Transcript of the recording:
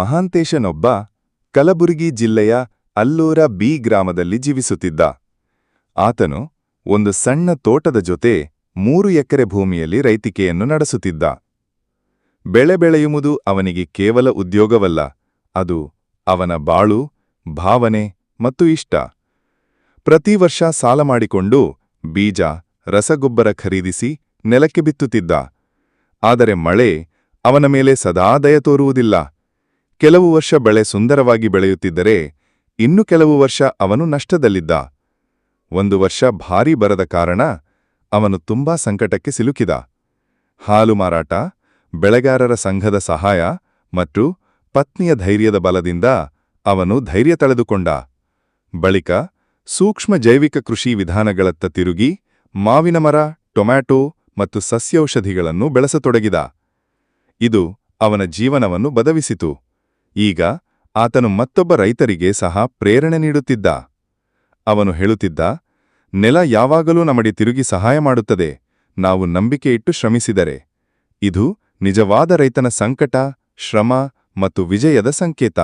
ಮಹಾಂತೇಶನೊಬ್ಬ ಕಲಬುರಗಿ ಜಿಲ್ಲೆಯ ಅಲ್ಲೂರ ಬಿ ಗ್ರಾಮದಲ್ಲಿ ಜೀವಿಸುತ್ತಿದ್ದ. ಆತನು ಒಂದು ಸಣ್ಣ ತೋಟದ ಜೊತೆ ಮೂರು ಎಕರೆ ಭೂಮಿಯಲ್ಲಿ ರೈತಿಕೆಯನ್ನು ನಡೆಸುತ್ತಿದ್ದ. ಬೆಳೆ ಬೆಳೆಯುವುದು ಅವನಿಗೆ ಕೇವಲ ಉದ್ಯೋಗವಲ್ಲ, ಅದು ಅವನ ಬಾಳು, ಭಾವನೆ ಮತ್ತು ಇಷ್ಟ. ಪ್ರತಿ ವರ್ಷ ಸಾಲ ಮಾಡಿಕೊಂಡು ಬೀಜ, ರಸಗೊಬ್ಬರ ಖರೀದಿಸಿ ನೆಲಕ್ಕೆ ಬಿತ್ತುತ್ತಿದ್ದ. ಆದರೆ ಮಳೆ ಅವನ ಮೇಲೆ ಸದಾ ದಯ ತೋರುವುದಿಲ್ಲ. ಕೆಲವು ವರ್ಷ ಬೆಳೆ ಸುಂದರವಾಗಿ ಬೆಳೆಯುತ್ತಿದ್ದರೆ ಇನ್ನು ಕೆಲವು ವರ್ಷ ಅವನು ನಷ್ಟದಲ್ಲಿದ್ದ. ಒಂದು ವರ್ಷ ಭಾರೀ ಬರದ ಕಾರಣ ಅವನು ತುಂಬಾ ಸಂಕಟಕ್ಕೆ ಸಿಲುಕಿದ. ಹಾಲು ಮಾರಾಟ, ಬೆಳೆಗಾರರ ಸಂಘದ ಸಹಾಯ ಮತ್ತು ಪತ್ನಿಯ ಧೈರ್ಯದ ಬಲದಿಂದ ಅವನು ಧೈರ್ಯ ತಳೆದುಕೊಂಡ. ಬಳಿಕ ಸೂಕ್ಷ್ಮ ಜೈವಿಕ ಕೃಷಿ ವಿಧಾನಗಳತ್ತ ತಿರುಗಿ ಮಾವಿನ ಮರ, ಟೊಮ್ಯಾಟೊ ಮತ್ತು ಸಸ್ಯೌಷಧಿಗಳನ್ನು ಬೆಳೆಸತೊಡಗಿದ. ಇದು ಅವನ ಜೀವನವನ್ನು ಬದವಿಸಿತು. ಈಗ ಆತನು ಮತ್ತೊಬ್ಬ ರೈತರಿಗೆ ಸಹ ಪ್ರೇರಣೆ ನೀಡುತ್ತಿದ್ದ. ಅವನು ಹೇಳುತ್ತಿದ್ದ, ನೆಲ ಯಾವಾಗಲೂ ನಮಗೆ ತಿರುಗಿ ಸಹಾಯ ಮಾಡುತ್ತದೆ, ನಾವು ನಂಬಿಕೆ ಇಟ್ಟು ಶ್ರಮಿಸಿದರೆ. ಇದು ನಿಜವಾದ ರೈತನ ಸಂಕಟ, ಶ್ರಮ ಮತ್ತು ವಿಜಯದ ಸಂಕೇತ.